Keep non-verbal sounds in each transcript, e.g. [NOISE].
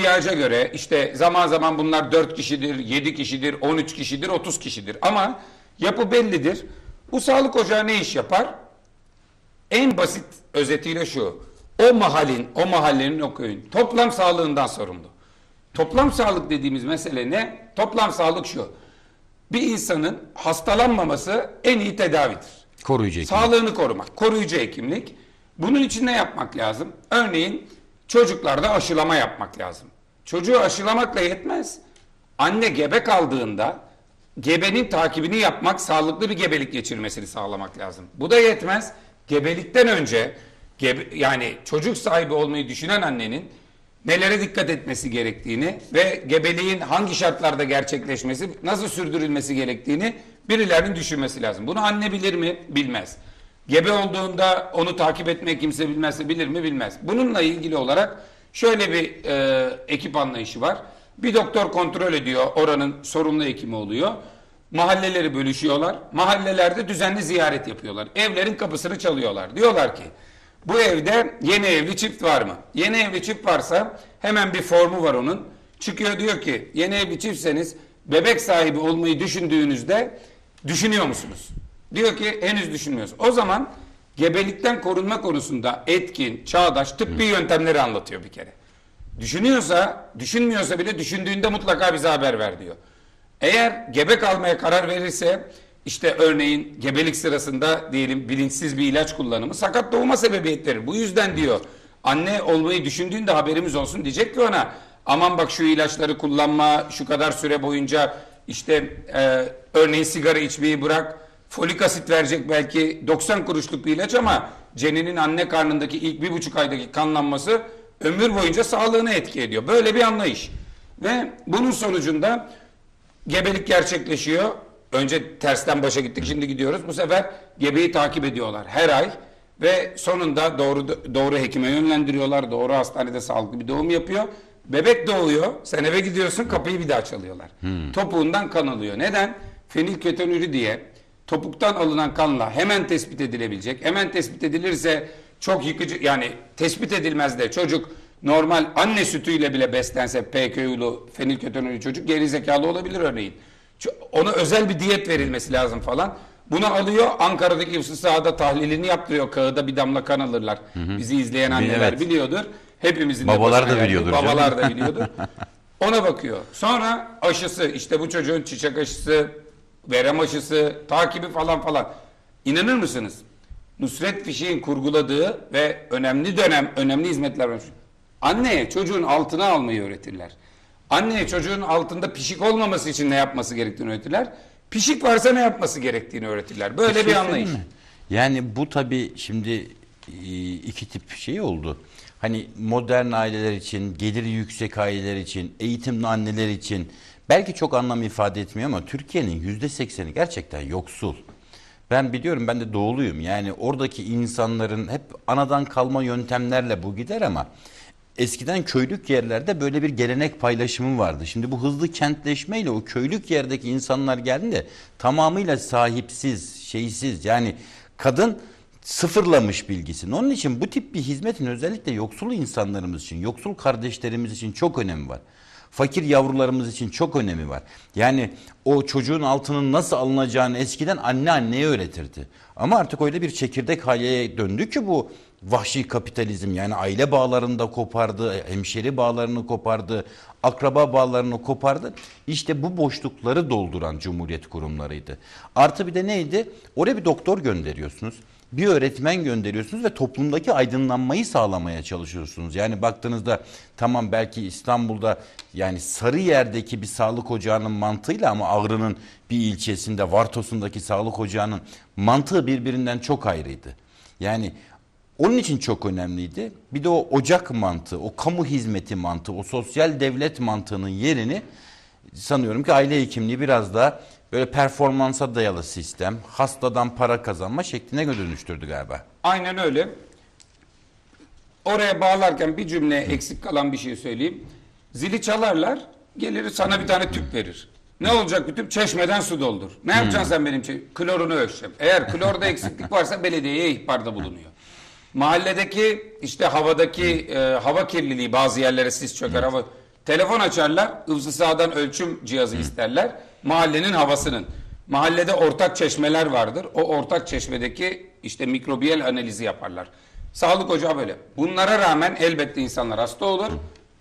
ihtiyaca göre işte zaman zaman bunlar 4 kişidir, 7 kişidir, 13 kişidir, 30 kişidir. Ama yapı bellidir. Bu sağlık ocağı ne iş yapar? En basit özetiyle şu. O mahallin, o mahallenin, o köyün toplam sağlığından sorumlu. Toplam sağlık dediğimiz mesele ne? Toplam sağlık şu. Bir insanın hastalanmaması en iyi tedavidir. Koruyucu hekim. Sağlığını korumak, koruyucu hekimlik. Bunun için ne yapmak lazım? Örneğin çocuklarda aşılama yapmak lazım. Çocuğu aşılamakla yetmez. Anne gebe kaldığında gebenin takibini yapmak, sağlıklı bir gebelik geçirmesini sağlamak lazım. Bu da yetmez. Gebelikten önce gebe, yani çocuk sahibi olmayı düşünen annenin nelere dikkat etmesi gerektiğini ve gebeliğin hangi şartlarda gerçekleşmesi, nasıl sürdürülmesi gerektiğini birilerinin düşünmesi lazım. Bunu anne bilir mi? Bilmez. Gebe olduğunda onu takip etmeyi kimse bilmezse bilir mi? Bilmez. Bununla ilgili olarak şöyle bir e, ekip anlayışı var. Bir doktor kontrol ediyor, oranın sorumlu hekimi oluyor. Mahalleleri bölüşüyorlar. Mahallelerde düzenli ziyaret yapıyorlar. Evlerin kapısını çalıyorlar. Diyorlar ki bu evde yeni evli çift var mı? Yeni evli çift varsa hemen bir formu var onun. Çıkıyor diyor ki yeni evli çiftseniz bebek sahibi olmayı düşündüğünüzde düşünüyor musunuz? Diyor ki henüz düşünmüyoruz. O zaman gebelikten korunma konusunda etkin, çağdaş tıbbi yöntemleri anlatıyor bir kere. Düşünüyorsa, düşünmüyorsa bile düşündüğünde mutlaka bize haber ver diyor. Eğer gebe kalmaya karar verirse işte örneğin gebelik sırasında diyelim bilinçsiz bir ilaç kullanımı sakat doğuma sebebiyet verir. Bu yüzden diyor anne olmayı düşündüğünde haberimiz olsun diyecek ki ona aman bak şu ilaçları kullanma şu kadar süre boyunca işte e, örneğin sigara içmeyi bırak folik asit verecek belki 90 kuruşluk bir ilaç ama ceninin anne karnındaki ilk bir buçuk aydaki kanlanması ömür boyunca sağlığına etki ediyor. Böyle bir anlayış. Ve bunun sonucunda gebelik gerçekleşiyor. Önce tersten başa gittik şimdi gidiyoruz. Bu sefer gebeyi takip ediyorlar her ay ve sonunda doğru doğru hekime yönlendiriyorlar. Doğru hastanede sağlıklı bir doğum yapıyor. Bebek doğuyor. Sen eve gidiyorsun kapıyı bir daha çalıyorlar. Hmm. Topuğundan kan alıyor. Neden? Fenilketonürü diye topuktan alınan kanla hemen tespit edilebilecek. Hemen tespit edilirse çok yıkıcı yani tespit edilmez de çocuk normal anne sütüyle bile beslense PKU'lu fenilketonürlü çocuk geri zekalı olabilir örneğin. Ona özel bir diyet verilmesi lazım falan. Bunu alıyor Ankara'daki Hıfzı sahada tahlilini yaptırıyor. Kağıda bir damla kan alırlar. Hı hı. Bizi izleyen anneler evet. biliyordur. Hepimizin Babalar da biliyordur. Babalar da biliyordur. [LAUGHS] Ona bakıyor. Sonra aşısı işte bu çocuğun çiçek aşısı, verem aşısı, takibi falan falan. İnanır mısınız? Nusret Fişek'in kurguladığı ve önemli dönem, önemli hizmetler vermiş. Anneye çocuğun altına almayı öğretirler. Anneye çocuğun altında pişik olmaması için ne yapması gerektiğini öğretirler. Pişik varsa ne yapması gerektiğini öğretirler. Böyle bir, bir şey anlayış. Mi? Yani bu tabii şimdi e, iki tip şey oldu. Hani modern aileler için, geliri yüksek aileler için, eğitimli anneler için belki çok anlam ifade etmiyor ama Türkiye'nin yüzde sekseni gerçekten yoksul. Ben biliyorum ben de doğuluyum. Yani oradaki insanların hep anadan kalma yöntemlerle bu gider ama eskiden köylük yerlerde böyle bir gelenek paylaşımı vardı. Şimdi bu hızlı kentleşmeyle o köylük yerdeki insanlar geldiğinde tamamıyla sahipsiz, şeysiz yani kadın sıfırlamış bilgisini. Onun için bu tip bir hizmetin özellikle yoksul insanlarımız için, yoksul kardeşlerimiz için çok önemi var. Fakir yavrularımız için çok önemi var. Yani o çocuğun altının nasıl alınacağını eskiden anne anneye öğretirdi. Ama artık öyle bir çekirdek hale döndü ki bu vahşi kapitalizm yani aile bağlarını da kopardı, hemşeri bağlarını kopardı, akraba bağlarını kopardı. İşte bu boşlukları dolduran cumhuriyet kurumlarıydı. Artı bir de neydi? Oraya bir doktor gönderiyorsunuz. Bir öğretmen gönderiyorsunuz ve toplumdaki aydınlanmayı sağlamaya çalışıyorsunuz. Yani baktığınızda tamam belki İstanbul'da yani Sarıyer'deki bir sağlık ocağının mantığıyla ama Ağrı'nın bir ilçesinde Vartos'undaki sağlık ocağının mantığı birbirinden çok ayrıydı. Yani onun için çok önemliydi. Bir de o ocak mantığı, o kamu hizmeti mantığı, o sosyal devlet mantığının yerini sanıyorum ki aile hekimliği biraz da böyle performansa dayalı sistem, hastadan para kazanma şekline dönüştürdü galiba. Aynen öyle. Oraya bağlarken bir cümle eksik kalan bir şey söyleyeyim. Zili çalarlar, gelir sana bir tane tüp verir. Ne olacak bir tüp? Çeşmeden su doldur. Ne yapacaksın sen benim için? Klorunu ölçeceğim. Eğer klorda eksiklik varsa belediyeye ihbarda bulunuyor. Mahalledeki işte havadaki e, hava kirliliği bazı yerlere sis çöker hava Telefon açarlar, ıvzı sağdan ölçüm cihazı isterler. Mahallenin havasının. Mahallede ortak çeşmeler vardır. O ortak çeşmedeki işte mikrobiyal analizi yaparlar. Sağlık ocağı böyle. Bunlara rağmen elbette insanlar hasta olur.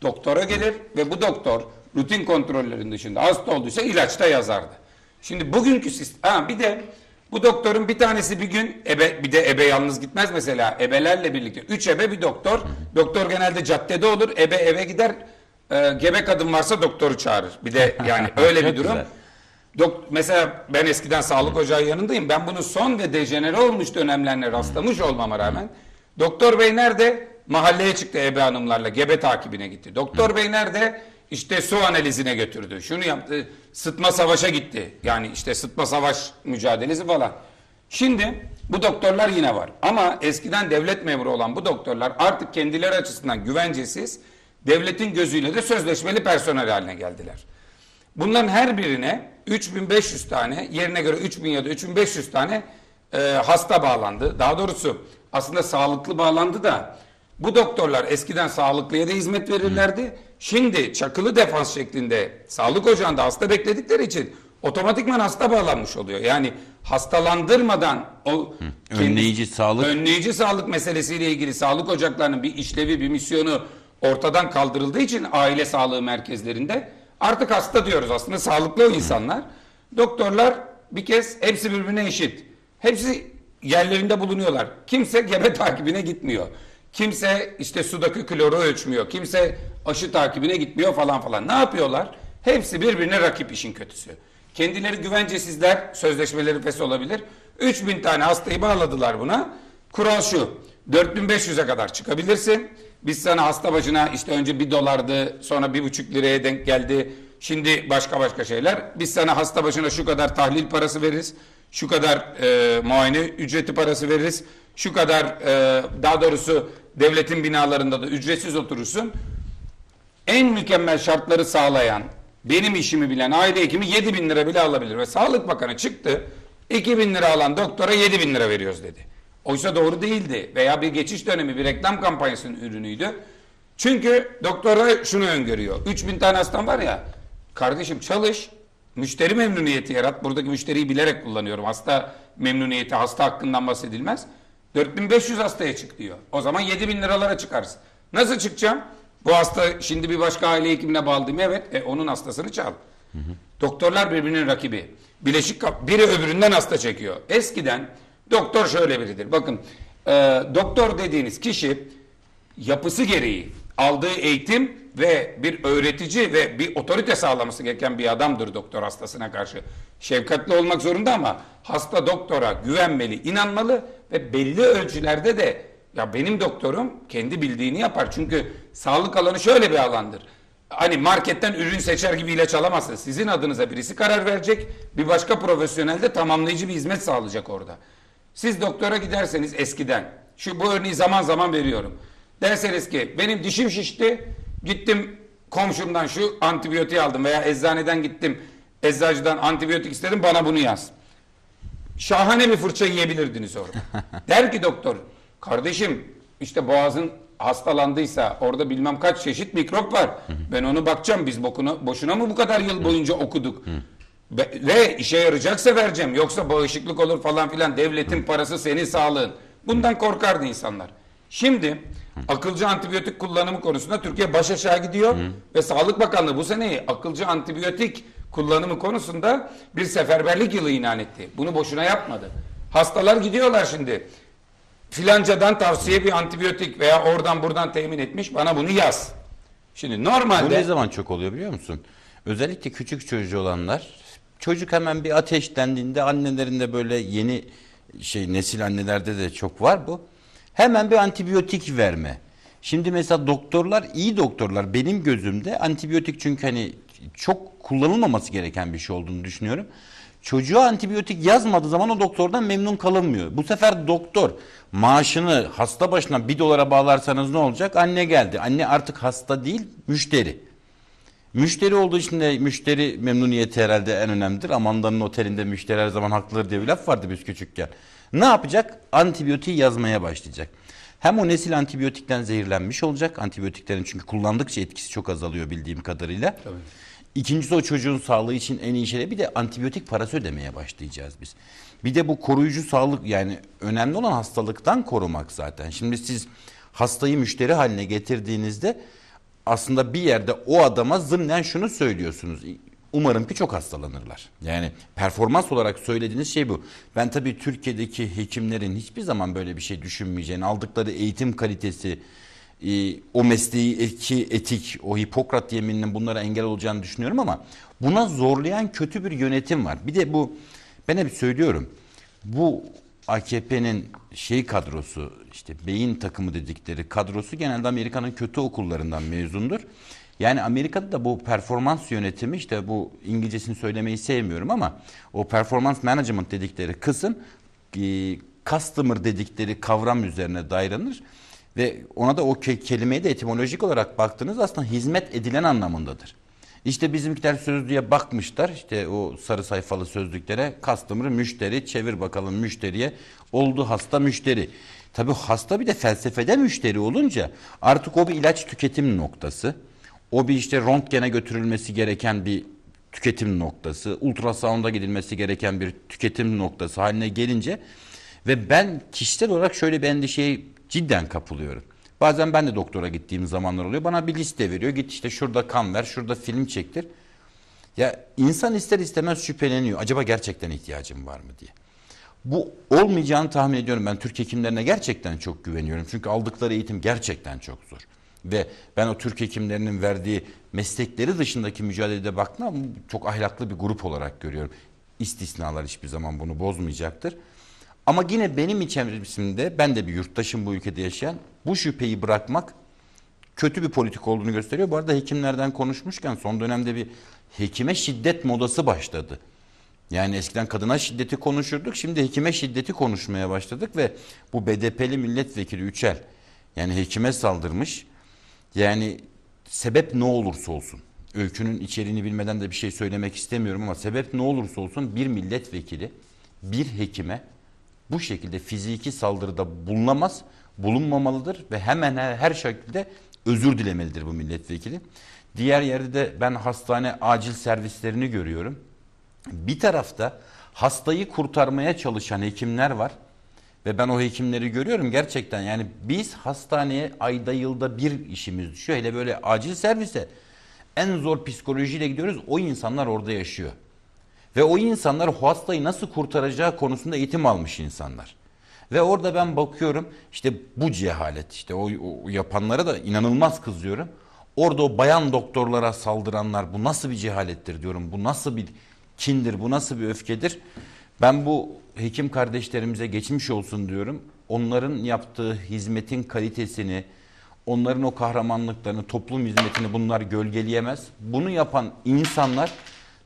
Doktora gelir ve bu doktor rutin kontrollerin dışında hasta olduysa ilaçta yazardı. Şimdi bugünkü sistem... Ha, bir de bu doktorun bir tanesi bir gün ebe bir de ebe yalnız gitmez mesela ebelerle birlikte. Üç ebe bir doktor. Doktor genelde caddede olur. Ebe eve gider. E, gebe kadın varsa doktoru çağırır. Bir de [LAUGHS] yani öyle bir durum. güzel. Dok mesela ben eskiden sağlık ocağı yanındayım. Ben bunun son ve dejenere olmuş dönemlerine rastlamış olmama rağmen doktor bey nerede? Mahalleye çıktı ebe hanımlarla gebe takibine gitti. Doktor bey nerede? İşte su analizine götürdü. Şunu yaptı. Sıtma savaşa gitti. Yani işte sıtma savaş mücadelesi falan. Şimdi bu doktorlar yine var. Ama eskiden devlet memuru olan bu doktorlar artık kendileri açısından güvencesiz devletin gözüyle de sözleşmeli personel haline geldiler. Bunların her birine 3500 tane yerine göre 3000 ya da 3500 tane e, hasta bağlandı. Daha doğrusu aslında sağlıklı bağlandı da bu doktorlar eskiden sağlıklıya da hizmet verirlerdi. Şimdi çakılı defans şeklinde sağlık ocağında hasta bekledikleri için otomatikman hasta bağlanmış oluyor. Yani hastalandırmadan o kendi- Önleyici sağlık. önleyici sağlık meselesiyle ilgili sağlık ocaklarının bir işlevi, bir misyonu ortadan kaldırıldığı için aile sağlığı merkezlerinde artık hasta diyoruz aslında sağlıklı o insanlar. Doktorlar bir kez hepsi birbirine eşit. Hepsi yerlerinde bulunuyorlar. Kimse gebe takibine gitmiyor. Kimse işte sudaki kloru ölçmüyor. Kimse aşı takibine gitmiyor falan falan. Ne yapıyorlar? Hepsi birbirine rakip işin kötüsü. Kendileri güvencesizler, sözleşmeleri fes olabilir. 3000 tane hastayı bağladılar buna. Kural şu, 4500'e kadar çıkabilirsin. Biz sana hasta başına işte önce 1 dolardı, sonra bir buçuk liraya denk geldi. Şimdi başka başka şeyler. Biz sana hasta başına şu kadar tahlil parası veririz. Şu kadar e, muayene ücreti parası veririz. Şu kadar e, daha doğrusu devletin binalarında da ücretsiz oturursun en mükemmel şartları sağlayan, benim işimi bilen aile hekimi 7 bin lira bile alabilir. Ve Sağlık Bakanı çıktı, 2 bin lira alan doktora 7 bin lira veriyoruz dedi. Oysa doğru değildi veya bir geçiş dönemi, bir reklam kampanyasının ürünüydü. Çünkü doktora şunu öngörüyor. 3 bin tane hastam var ya, kardeşim çalış, müşteri memnuniyeti yarat. Buradaki müşteriyi bilerek kullanıyorum. Hasta memnuniyeti, hasta hakkından bahsedilmez. 4500 hastaya çık diyor. O zaman 7000 liralara çıkarız. Nasıl çıkacağım? Bu hasta şimdi bir başka aile hekimine bağlı değil? Evet. E, onun hastasını çal. Doktorlar birbirinin rakibi. Bileşik biri öbüründen hasta çekiyor. Eskiden doktor şöyle biridir. Bakın e, doktor dediğiniz kişi yapısı gereği aldığı eğitim ve bir öğretici ve bir otorite sağlaması gereken bir adamdır doktor hastasına karşı. Şefkatli olmak zorunda ama hasta doktora güvenmeli, inanmalı ve belli ölçülerde de ya benim doktorum kendi bildiğini yapar. Çünkü sağlık alanı şöyle bir alandır. Hani marketten ürün seçer gibi ilaç alamazsınız. Sizin adınıza birisi karar verecek. Bir başka profesyonel de tamamlayıcı bir hizmet sağlayacak orada. Siz doktora giderseniz eskiden, şu bu örneği zaman zaman veriyorum. Derseniz ki benim dişim şişti, gittim komşumdan şu antibiyotiği aldım veya eczaneden gittim, eczacıdan antibiyotik istedim bana bunu yaz. Şahane bir fırça yiyebilirdiniz orada. [LAUGHS] Der ki doktor, kardeşim işte boğazın hastalandıysa orada bilmem kaç çeşit mikrop var. Ben onu bakacağım biz bokuna, boşuna mı bu kadar yıl boyunca okuduk? Ve, ve işe yarayacaksa vereceğim. Yoksa bağışıklık olur falan filan. Devletin parası senin sağlığın. Bundan korkardı insanlar. Şimdi akılcı antibiyotik kullanımı konusunda Türkiye baş aşağı gidiyor ve Sağlık Bakanlığı bu seneyi akılcı antibiyotik kullanımı konusunda bir seferberlik yılı ilan etti. Bunu boşuna yapmadı. Hastalar gidiyorlar şimdi. Filancadan tavsiye bir antibiyotik veya oradan buradan temin etmiş bana bunu yaz. Şimdi Bu normalde ne zaman çok oluyor biliyor musun? Özellikle küçük çocuğu olanlar çocuk hemen bir ateşlendiğinde annelerinde böyle yeni şey nesil annelerde de çok var bu. Hemen bir antibiyotik verme. Şimdi mesela doktorlar iyi doktorlar benim gözümde antibiyotik çünkü hani çok kullanılmaması gereken bir şey olduğunu düşünüyorum. Çocuğa antibiyotik yazmadığı zaman o doktordan memnun kalınmıyor. Bu sefer doktor maaşını hasta başına bir dolara bağlarsanız ne olacak? Anne geldi. Anne artık hasta değil müşteri. Müşteri olduğu için de müşteri memnuniyeti herhalde en önemlidir. Amandanın otelinde müşteri her zaman haklıdır diye bir laf vardı biz küçükken. Ne yapacak? Antibiyotiği yazmaya başlayacak. Hem o nesil antibiyotikten zehirlenmiş olacak. Antibiyotiklerin çünkü kullandıkça etkisi çok azalıyor bildiğim kadarıyla. İkincisi o çocuğun sağlığı için en iyi şey. Bir de antibiyotik parası ödemeye başlayacağız biz. Bir de bu koruyucu sağlık yani önemli olan hastalıktan korumak zaten. Şimdi siz hastayı müşteri haline getirdiğinizde aslında bir yerde o adama zımnen şunu söylüyorsunuz. Umarım ki çok hastalanırlar. Yani performans olarak söylediğiniz şey bu. Ben tabii Türkiye'deki hekimlerin hiçbir zaman böyle bir şey düşünmeyeceğini, aldıkları eğitim kalitesi, e, o mesleği etik, o Hipokrat yemininin bunlara engel olacağını düşünüyorum ama buna zorlayan kötü bir yönetim var. Bir de bu ben hep söylüyorum. Bu AKP'nin şey kadrosu işte beyin takımı dedikleri kadrosu genelde Amerika'nın kötü okullarından mezundur. Yani Amerika'da da bu performans yönetimi işte bu İngilizcesini söylemeyi sevmiyorum ama o performans management dedikleri kısım e, customer dedikleri kavram üzerine dayanır. Ve ona da o ke- kelimeye de etimolojik olarak baktığınız aslında hizmet edilen anlamındadır. İşte bizimkiler sözlüğe bakmışlar işte o sarı sayfalı sözlüklere customer müşteri çevir bakalım müşteriye oldu hasta müşteri. Tabi hasta bir de felsefede müşteri olunca artık o bir ilaç tüketim noktası. O bir işte röntgene götürülmesi gereken bir tüketim noktası. Ultrasonda gidilmesi gereken bir tüketim noktası haline gelince ve ben kişisel olarak şöyle bir endişeye cidden kapılıyorum. Bazen ben de doktora gittiğim zamanlar oluyor. Bana bir liste veriyor. Git işte şurada kan ver, şurada film çektir. Ya insan ister istemez şüpheleniyor. Acaba gerçekten ihtiyacım var mı diye. Bu olmayacağını tahmin ediyorum. Ben Türk hekimlerine gerçekten çok güveniyorum. Çünkü aldıkları eğitim gerçekten çok zor. Ve ben o Türk hekimlerinin verdiği meslekleri dışındaki mücadelede baktığımda çok ahlaklı bir grup olarak görüyorum. İstisnalar hiçbir zaman bunu bozmayacaktır. Ama yine benim içerisinde ben de bir yurttaşım bu ülkede yaşayan bu şüpheyi bırakmak kötü bir politik olduğunu gösteriyor. Bu arada hekimlerden konuşmuşken son dönemde bir hekime şiddet modası başladı. Yani eskiden kadına şiddeti konuşurduk. Şimdi hekime şiddeti konuşmaya başladık ve bu BDP'li milletvekili Üçel yani hekime saldırmış. Yani sebep ne olursa olsun. Öykünün içeriğini bilmeden de bir şey söylemek istemiyorum ama sebep ne olursa olsun bir milletvekili bir hekime bu şekilde fiziki saldırıda bulunamaz, bulunmamalıdır ve hemen her, şekilde özür dilemelidir bu milletvekili. Diğer yerde de ben hastane acil servislerini görüyorum. Bir tarafta hastayı kurtarmaya çalışan hekimler var ve ben o hekimleri görüyorum gerçekten yani biz hastaneye ayda yılda bir işimiz düşüyor. Hele böyle acil servise en zor psikolojiyle gidiyoruz o insanlar orada yaşıyor. Ve o insanlar o hastayı nasıl kurtaracağı konusunda eğitim almış insanlar. Ve orada ben bakıyorum işte bu cehalet işte o, o yapanlara da inanılmaz kızıyorum. Orada o bayan doktorlara saldıranlar bu nasıl bir cehalettir diyorum. Bu nasıl bir kindir, bu nasıl bir öfkedir. Ben bu hekim kardeşlerimize geçmiş olsun diyorum. Onların yaptığı hizmetin kalitesini, onların o kahramanlıklarını, toplum hizmetini bunlar gölgeleyemez. Bunu yapan insanlar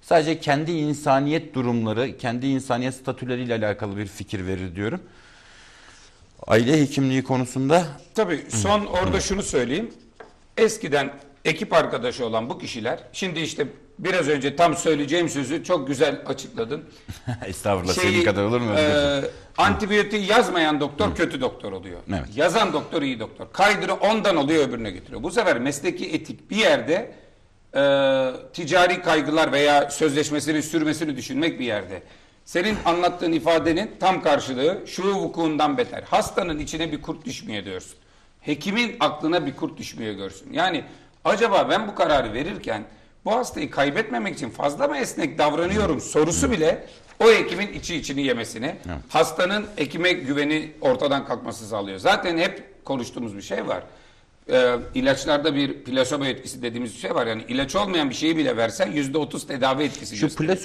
sadece kendi insaniyet durumları, kendi insaniyet statüleriyle alakalı bir fikir verir diyorum. Aile hekimliği konusunda Tabii son orada şunu söyleyeyim. Eskiden ekip arkadaşı olan bu kişiler şimdi işte biraz önce tam söyleyeceğim sözü çok güzel açıkladın. [LAUGHS] estağfurullah Şeyi, senin kadar olur mu? e, antibiyotiği yazmayan doktor kötü doktor oluyor. Evet. Yazan doktor iyi doktor. Kaydırı ondan alıyor öbürüne getiriyor. Bu sefer mesleki etik bir yerde e, ticari kaygılar veya sözleşmesini sürmesini düşünmek bir yerde. Senin anlattığın ifadenin tam karşılığı şu vukuundan beter. Hastanın içine bir kurt düşmüyor diyorsun. Hekimin aklına bir kurt düşmüyor görsün. Yani acaba ben bu kararı verirken bu hastayı kaybetmemek için fazla mı esnek davranıyorum sorusu bile o hekimin içi içini yemesini, hastanın hekime güveni ortadan kalkması sağlıyor. Zaten hep konuştuğumuz bir şey var. Ee, ilaçlarda bir plasebo etkisi dediğimiz bir şey var. Yani ilaç olmayan bir şeyi bile versen yüzde otuz tedavi etkisi Şu gösteriyor.